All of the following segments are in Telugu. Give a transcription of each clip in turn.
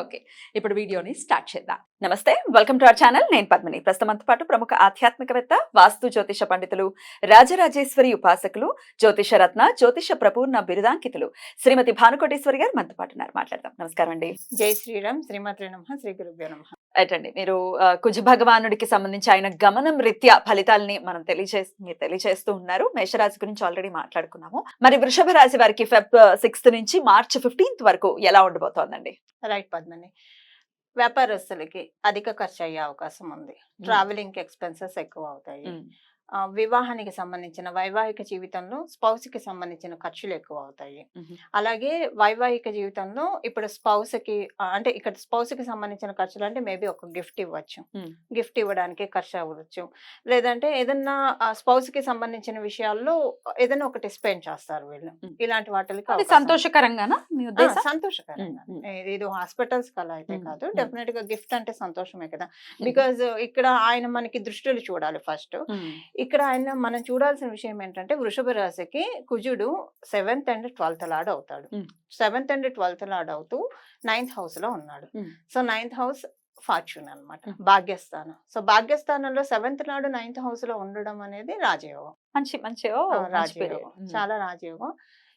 ఓకే ఇప్పుడు వీడియోని స్టార్ట్ చేద్దాం. నమస్తే వెల్కమ్ టు అవర్ ఛానల్. నేను పద్మిని. ప్రస్తుతంతో పాటు ప్రముఖ ఆధ్యాత్మికవేత్త వాస్తు జ్యోతిష పండితులు రాజరాజేశ్వరి ఉపాసకులు జ్యోతిష రత్న జ్యోతిష ప్రపూర్ణ బిరుదాంకితులు శ్రీమతి భానుకోటేశ్వరి గారు మనతో పాటు ఉన్నారు. మాట్లాడదాం. నమస్కారం అండి. జై శ్రీరామ్. శ్రీమతి నమ. శ్రీ గురుభ్యో నమ. అటండి మీరు కుజ భగవానుడికి సంబంధించి ఆయన గమనం రీత్యా ఫలితాలని మనం తెలియజే మీరు తెలియజేస్తూ ఉన్నారు. మేషరాశి గురించి ఆల్రెడీ మాట్లాడుకున్నాము. మరి వృషభ రాశి వారికి ఫెబ్ సిక్స్త్ నుంచి మార్చ్ ఫిఫ్టీన్త్ వరకు ఎలా ఉండబోతోందండి? రైట్ పద్మని. వ్యాపారస్తులకి అధిక ఖర్చు అయ్యే అవకాశం ఉంది. ట్రావెలింగ్ ఎక్స్పెన్సెస్ ఎక్కువ అవుతాయి. వివాహానికి సంబంధించిన వైవాహిక జీవితంలో స్పౌస్కి సంబంధించిన ఖర్చులు ఎక్కువ అవుతాయి. అలాగే వైవాహిక జీవితంలో ఇప్పుడు స్పౌస్కి ఆ, అంటే ఇక్కడ స్పౌస్కి సంబంధించిన ఖర్చులు అంటే మేబీ ఒక గిఫ్ట్ ఇవ్వచ్చు. గిఫ్ట్ ఇవ్వడానికి ఖర్చు అవ్వచ్చు లేదంటే ఏదన్నా స్పౌస్కి సంబంధించిన విషయాల్లో ఏదైనా ఒకటి స్పెండ్ చేస్తారు వీళ్ళు. ఇలాంటి వాటికి. సంతోషకరంగానా సంతోషకరంగా. ఏ- ఇది హాస్పిటల్స్ కలా అయితే. కాదు. డెఫినెట్గా గిఫ్ట్ అంటే సంతోషమే కదా బికాజ్ ఇక్కడ ఆయన మనకి దృష్టిలు చూడాలి ఫస్ట్. ఇక్కడ ఆయన మనం చూడాల్సిన విషయం ఏంటంటే వృషభ రాశికి కుజుడు సెవెంత్ అండ్ ట్వెల్త్ లాడ్ అవుతాడు. సెవెంత్ అండ్ ట్వెల్త్ లాడ్ అవుతూ నైన్త్ హౌస్లో ఉన్నాడు. సో నైన్త్ హౌస్ ఫార్చ్యూన్ అన్నమాట మ్మ్. భాగ్యస్థానం సో భాగ్యస్థానంలో సెవెంత్ నాడు నైన్త్ హౌస్లో ఉండడం అనేది రాజయోగం మంచి మంచి. రాజయోగం. చాలా రాజయోగం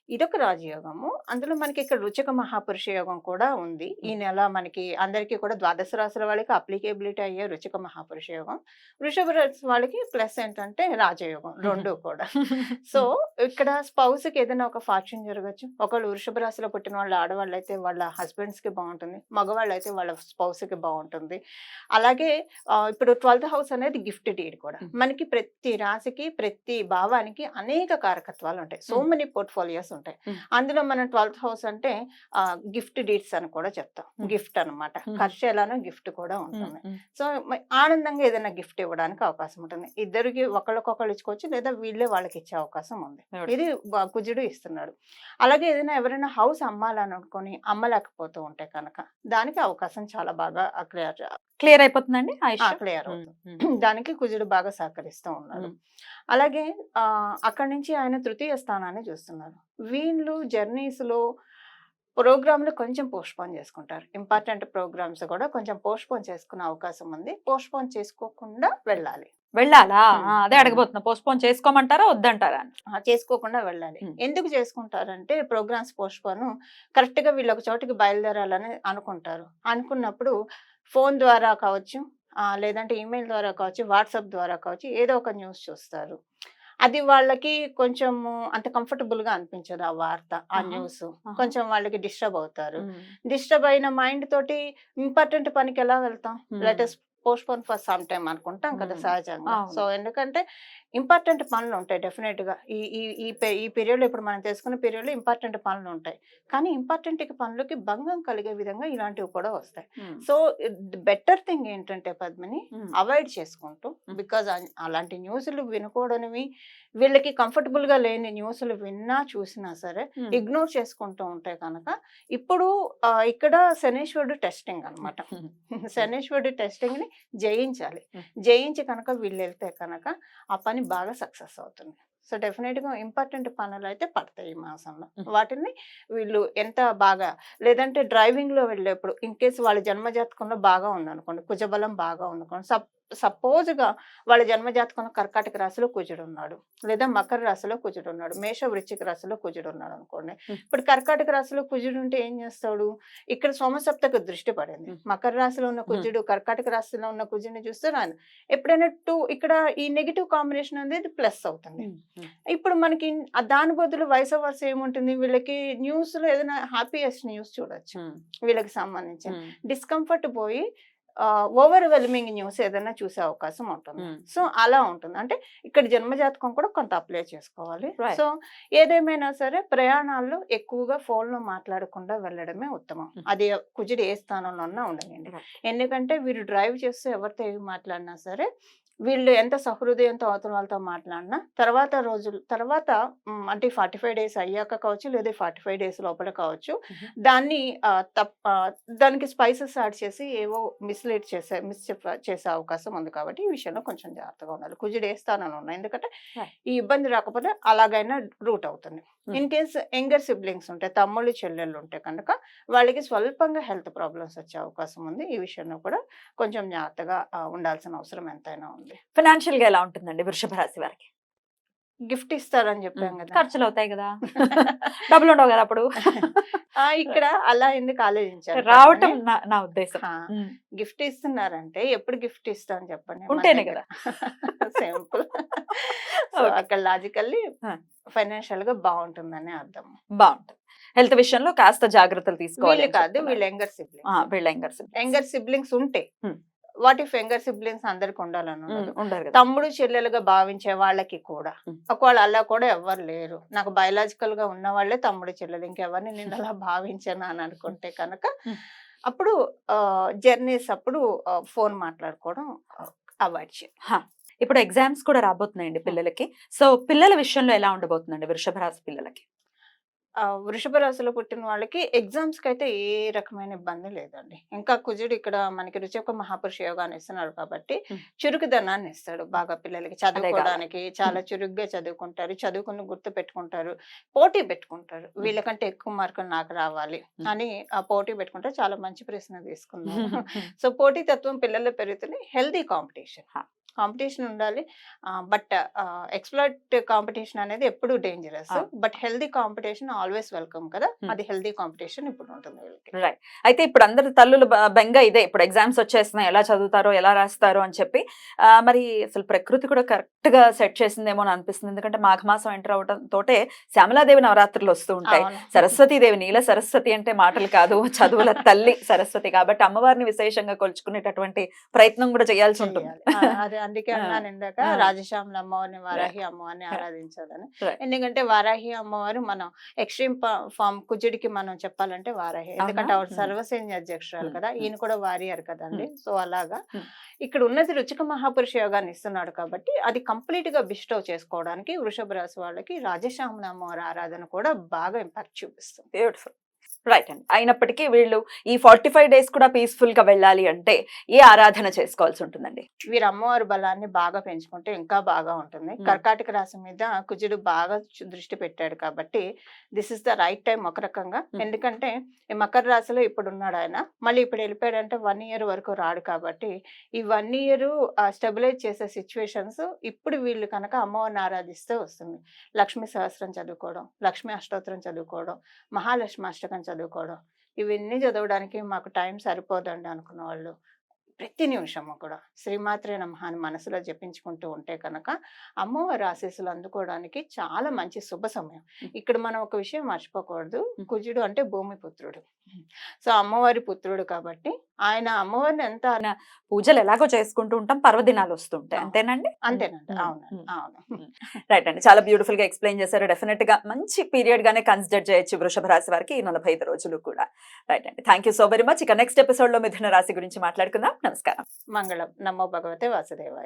ఇదొక రాజయోగము. అందులో మనకి ఇక్కడ రుచక మహాపురుష యోగం కూడా ఉంది. ఈ నెల మనకి అందరికీ కూడా ద్వాదశ రాశుల వాళ్ళకి అప్లికేబిలిటీ అయ్యే రుచక మహాపురుష యోగం. వృషభ రాశి వాళ్ళకి ప్లస్ ఏంటంటే రాజయోగం రెండు కూడా. సో ఇక్కడ స్పౌస్కి ఏదైనా ఒక ఫార్చ్యూన్ జరగచ్చు. ఒకళ్ళు వృషభ రాశిలో పుట్టిన వాళ్ళు ఆడవాళ్ళు అయితే వాళ్ళ హస్బెండ్స్కి బాగుంటుంది మగవాళ్ళు అయితే వాళ్ళ స్పౌస్కి బాగుంటుంది అలాగే ఇప్పుడు ట్వెల్త్ హౌస్ అనేది గిఫ్ట్ డీడ్ కూడా. మనకి ప్రతి రాశికి ప్రతి భావానికి అనేక కారకత్వాలు ఉంటాయి. సో. మెనీ పోర్ట్ఫోలియోస్ ఉంటాయి. అందులో మనం ట్వెల్త్ హౌస్ అంటే గిఫ్ట్ డీడ్స్ అని కూడా చెప్తాం. గిఫ్ట్ అన్నమాట Mm. ఖర్చు ఎలానో గిఫ్ట్ కూడా. ఉంటుంది. సో ఆనందంగా ఏదైనా గిఫ్ట్ ఇవ్వడానికి అవకాశం ఉంటుంది ఇద్దరికి ఒకళ్ళకొకళ్ళు ఇచ్చుకోవచ్చు లేదా వీళ్ళే వాళ్ళకి ఇచ్చే అవకాశం ఉంది. ఇది కుజుడు ఇస్తున్నాడు అలాగే ఏదైనా ఎవరైనా హౌస్ అమ్మాలని అనుకొని అమ్మలేకపోతూ ఉంటే కనుక దానికి అవకాశం చాలా బాగా క్లియర్ అయిపోతుందండి? క్లియర్. అవుతుంది. దానికి కుజుడు బాగా సహకరిస్తూ ఉన్నాడు. మ్మ్. అలాగే ఆ అక్కడి నుంచి ఆయన తృతీయ స్థానాన్ని చూస్తున్నారు. వీళ్ళు జర్నీస్లో ప్రోగ్రాంలు కొంచెం పోస్ట్పోన్ చేసుకుంటారు. ఇంపార్టెంట్ ప్రోగ్రామ్స్ కూడా కొంచెం పోస్ట్పోన్ చేసుకునే అవకాశం ఉంది. పోస్ట్పోన్ చేసుకోకుండా వెళ్ళాలి. వెళ్ళాలా? అదే అడగబోతున్నా. పోస్ట్పోన్ చేసుకోమంటారా? వద్దంటారా? చేసుకోకుండా వెళ్ళాలి. ఎందుకు చేసుకుంటారంటే ప్రోగ్రామ్స్ పోస్ట్పోన్ కరెక్ట్గా వీళ్ళు ఒక చోటికి బయలుదేరాలని అనుకుంటారు. అనుకున్నప్పుడు ఫోన్ ద్వారా కావచ్చు లేదంటే ఈమెయిల్ ద్వారా కావచ్చు వాట్సాప్ ద్వారా కావచ్చు ఏదో ఒక న్యూస్ చూస్తారు అది వాళ్ళకి కొంచెం అంత కంఫర్టబుల్గా అనిపించదు ఆ వార్త ఆ. న్యూస్. కొంచెం వాళ్ళకి డిస్టర్బ్ అవుతారు. డిస్టర్బ్ అయిన మైండ్ తోటి ఇంపార్టెంట్ పనికి ఎలా వెళ్తాం. Latest postpone for some time అనుకుంటాం కదా. సహజంగా. సో ఎందుకంటే ఇంపార్టెంట్ పనులు ఉంటాయి డెఫినెట్గా ఈ ఈ ఈ pe- ఈ పీరియడ్ ఇప్పుడు మనం తెలుసుకున్న పీరియడ్లో ఇంపార్టెంట్ పనులు ఉంటాయి కానీ ఇంపార్టెంట్ పనులకి భంగం కలిగే విధంగా ఇలాంటివి కూడా వస్తాయి. సో బెటర్ థింగ్ ఏంటంటే పద్మిని. అవాయిడ్ చేసుకుంటూ. బికాజ్ అలాంటి న్యూస్లు వినకూడనివి వీళ్ళకి కంఫర్టబుల్గా లేని న్యూస్లు విన్నా చూసినా సరే. ఇగ్నోర్ చేసుకుంటూ ఉంటే కనుక ఇప్పుడు ఇక్కడ శనేశ్వరుడు టెస్టింగ్ అన్నమాట మ్మ్. శనేశ్వరుడు టెస్టింగ్ని జయించాలి. జయించి కనుక వీళ్ళు వెళ్తే కనుక ఆ పని బాగా సక్సెస్ అవుతుంది సో డెఫినెట్గా ఇంపార్టెంట్ పనులు అయితే పడతాయి ఈ మాసంలో. వాటిని వీళ్ళు ఎంత బాగా లేదంటే డ్రైవింగ్లో వెళ్ళేప్పుడు ఇన్ కేసు వాళ్ళ జన్మజాతకంలో బాగా ఉందనుకోండి కుజబలం బాగా ఉందనుకోండి సప్ సపోజ్గా వాళ్ళ జన్మజాతకంలో కర్కాటక రాశిలో కుజుడు ఉన్నాడు. లేదా మకర రాశిలో కుజుడు ఉన్నాడు. మేష వృశ్చిక రాశిలో కుజుడు ఉన్నాడు అనుకోండి. ఇప్పుడు కర్కాటక రాశిలో కుజుడు ఉంటే ఏం చేస్తాడు? ఇక్కడ సోమసప్తకు దృష్టి పడింది. మకర రాశిలో ఉన్న కుజుడు కర్కాటక రాశిలో ఉన్న కుజుడిని చూస్తే ఆయన ఎప్పుడైనా టూ ఇక్కడ ఈ నెగిటివ్ కాంబినేషన్ అనేది ప్లస్ అవుతుంది. ఇప్పుడు మనకి దాని బదులు వయసు వర్ష ఏముంటుంది? వీళ్ళకి న్యూస్లో ఏదైనా హ్యాపీయెస్ట్ న్యూస్ చూడొచ్చు. వీళ్ళకి సంబంధించి. డిస్కంఫర్ట్ పోయి ఓవర్ వెల్మింగ్ న్యూస్ ఏదైనా చూసే అవకాశం ఉంటుంది. సో అలా ఉంటుంది అంటే ఇక్కడ జన్మజాతకం కూడా కొంత అప్లై చేసుకోవాలి. సో ఏదేమైనా సరే ప్రయాణాల్లో ఎక్కువగా ఫోన్లో మాట్లాడకుండా వెళ్ళడమే ఉత్తమం. అది కుజుడు ఏ స్థానంలో Right. ఎందుకంటే వీరు డ్రైవ్ చేస్తూ ఎవరితో ఏమి మాట్లాడినా సరే వీళ్ళు ఎంత సహృదయంతో అవతల వాళ్ళతో మాట్లాడినా తర్వాత రోజులు తర్వాత అంటే ఫార్టీ ఫైవ్ డేస్ అయ్యాక కావచ్చు లేదా ఫార్టీ ఫైవ్ డేస్ లోపల కావచ్చు. దాన్ని దానికి స్పైసెస్ యాడ్ చేసి ఏవో మిస్లీడ్ చేసే మిస్ చేసే అవకాశం ఉంది కాబట్టి ఈ విషయంలో కొంచెం జాగ్రత్తగా ఉండాలి. కుజుడు వేస్తానని ఉన్నాయి ఎందుకంటే. ఈ ఇబ్బంది రాకపోతే అలాగైనా రూట్ అవుతుంది. Hmm. In case younger siblings ఉంటాయి తమ్ముళ్ళు చెల్లెళ్ళు ఉంటే కనుక వాళ్ళకి స్వల్పంగా హెల్త్ ప్రాబ్లమ్స్ వచ్చే అవకాశం ఉంది. ఈ విషయంలో కూడా కొంచెం జాగ్రత్తగా ఉండాల్సిన అవసరం ఎంతైనా ఉంది. ఫైనాన్షియల్గా ఎలా ఉంటుందండి వృషభ రాశి వారికి? గిఫ్ట్ ఇస్తారని చెప్పాం కదా ఖర్చులు అవుతాయి కదా డబ్బులు ఉండవు కదా అప్పుడు ఆ, ఇక్కడ అలా ఎందుకు ఆలోచించారు రావటం నా ఉద్దేశం. గిఫ్ట్ ఇస్తున్నారంటే ఎప్పుడు గిఫ్ట్ ఇస్తాం చెప్పండి ఉంటేనే దగ్గర. సింపుల్. అక్కడ లాజికల్లీ. ఫైనాన్షియల్గా బాగుంటుందని అర్థం బాగుంటుంది హెల్త్ విషయంలో కాస్త జాగ్రత్తలు తీసుకోవాలి కాదు. వీళ్ళు యంగర్ సిబ్లింగ్స్ ఆ, వీళ్ళ యంగర్ siblings. యంగర్ సిబ్లింగ్స్ ఉంటే. వాట్ ఇఫ్ యంగర్ సిబ్లింగ్స్ అందరికి ఉండాలని తమ్ముడు చెల్లెలుగా భావించే వాళ్ళకి కూడా. ఒకవేళ అలా కూడా ఎవరు లేరు. నాకు బయలాజికల్గా ఉన్న వాళ్ళే తమ్ముడు చెల్లెలు. ఇంకెవరిని నేను అలా భావించాను అని అనుకుంటే కనుక. అప్పుడు జర్నీస్ అప్పుడు ఫోన్ మాట్లాడుకోవడం అవాయిడ్ చేయాలి ఇప్పుడు ఎగ్జామ్స్ కూడా రాబోతున్నాయండి పిల్లలకి. సో పిల్లల విషయంలో ఎలా ఉండబోతుందండి వృషభ రాశి పిల్లలకి? వృషభ రాశిలో పుట్టిన వాళ్ళకి ఎగ్జామ్స్కి అయితే ఏ రకమైన ఇబ్బంది లేదండి. ఇంకా కుజుడు ఇక్కడ మనకి రుచిక మహాపురుష యోగాన్ని ఇస్తున్నాడు కాబట్టి. చురుకుదనాన్ని ఇస్తాడు బాగా పిల్లలకి చదువుకోవడానికి. చాలా చురుగ్గా చదువుకుంటారు. చదువుకుని గుర్తు పెట్టుకుంటారు. పోటీ పెట్టుకుంటారు. వీళ్ళకంటే ఎక్కువ మార్కులు నాకు రావాలి. అని ఆ పోటీ పెట్టుకుంటే చాలా మంచి ప్రశ్న తీసుకున్నారు సో పోటీ తత్వం పిల్లల్లో పెరుగుతుంది హెల్దీ కాంపిటీషన్. కాంపిటీషన్ ఉండాలి. బట్ ఎక్స్ప్లోట్ కాంపిటీషన్ అనేది ఎప్పుడు dangerous. But healthy competition always welcome కదా. అది హెల్దీ కాంపిటీషన్ ఇప్పుడు ఉంటుంది వీళ్ళకి. రైట్. అయితే ఇప్పుడు అందరు తల్లులు బెంగ ఇదే. ఇప్పుడు ఎగ్జామ్స్ వచ్చేస్తున్నాయి. ఎలా చదువుతారో ఎలా రాస్తారో అని చెప్పి మరి అసలు ప్రకృతి కూడా కరెక్ట్గా సెట్ చేసిందేమో అని అనిపిస్తుంది. ఎందుకంటే మాఘమాసం ఎంటర్ అవడం తోటే శ్యామలాదేవి నవరాత్రులు వస్తూ ఉంటాయి. సరస్వతీదేవి నీల సరస్వతి అంటే మాటలు కాదు. చదువుల తల్లి సరస్వతి. కాబట్టి అమ్మవారిని విశేషంగా కొలుచుకునేటటువంటి ప్రయత్నం కూడా చేయాల్సి ఉంటుంది. అదే అందుకే. అన్నాను ఇందాక. రాజశ్యామల అమ్మవారిని వారాహి అమ్మవారిని. ఆరాధించాలని. ఎందుకంటే వారాహి అమ్మవారు మనం ఎక్స్ట్రీమ్ ఫామ్ కుజుడికి మనం చెప్పాలంటే వారాహి. ఎందుకంటే ఆవిడ. సర్వసైన్య అధ్యక్షురాలు. కదా ఈయన కూడా వారియర్ కదండి. సో అలాగా. ఇక్కడ ఉన్నది రుచిక మహాపురుష యోగాన్ని ఇస్తున్నాడు కాబట్టి అది కంప్లీట్గా బిస్టో చేసుకోవడానికి వృషభ రాశి వాళ్ళకి రాజశ్యామల అమ్మవారి ఆరాధన కూడా బాగా ఇంపాక్ట్ చూపిస్తుంది. బ్యూటిఫుల్. రైట్ అండి అయినప్పటికీ వీళ్ళు ఈ ఫార్టీ ఫైవ్ డేస్ కూడా పీస్ఫుల్గా వెళ్ళాలి అంటే ఏ ఆరాధన చేసుకోవాల్సి ఉంటుందండి? వీరు అమ్మవారి బలాన్ని బాగా పెంచుకుంటే ఇంకా బాగా ఉంటుంది. Hmm. కర్కాటక రాశి మీద కుజుడు బాగా దృష్టి పెట్టాడు కాబట్టి this is the right time ఒక రకంగా. Hmm. ఎందుకంటే ఈ మకర రాశిలో ఇప్పుడు ఉన్నాడు ఆయన. మళ్ళీ ఇప్పుడు వెళ్ళిపోయాడంటే వన్ ఇయర్ వరకు రాడు కాబట్టి ఈ వన్ ఇయర్ స్టెబిలైజ్ చేసే సిచ్యువేషన్స్ ఇప్పుడు వీళ్ళు కనుక అమ్మవారిని ఆరాధిస్తే వస్తుంది. లక్ష్మీ సహస్రం చదువుకోవడం లక్ష్మీ అష్టోత్తరం చదువుకోవడం మహాలక్ష్మి అష్టకం చదువుకోవడం ఇవన్నీ చదవడానికి మాకు టైం సరిపోదండి అనుకున్న వాళ్ళు. ప్రతి నిమిషము కూడా. శ్రీమాత్రే నమః అని మనసులో జపించుకుంటూ ఉంటే కనుక అమ్మవారి ఆశీస్సులు అందుకోవడానికి చాలా మంచి శుభ సమయం. ఇక్కడ మనం ఒక విషయం మర్చిపోకూడదు. కుజుడు అంటే భూమి పుత్రుడు. సో అమ్మవారి పుత్రుడు కాబట్టి ఆయన అమ్మవారిని ఎంత పూజలు ఎలాగో చేసుకుంటూ ఉంటాం పర్వదినాలు వస్తుంటాయి. అంతేనండి? అంతేనండి. అవునండి. అవును. రైట్ అండి. చాలా బ్యూటిఫుల్గా ఎక్స్ప్లెయిన్ చేశారు. డెఫినెట్గా మంచి పీరియడ్ గానే కన్సిడర్ చేయొచ్చు వృషభ రాశి వారికి ఈ నలభై ఐదు రోజులు కూడా. రైట్ అండి. Thank you so very much ఇక నెక్స్ట్ ఎపిసోడ్లో మిథున రాశి గురించి మాట్లాడుకుందాం. నమస్కారం. మంగళం. నమో భగవతే వాసుదేవాయ.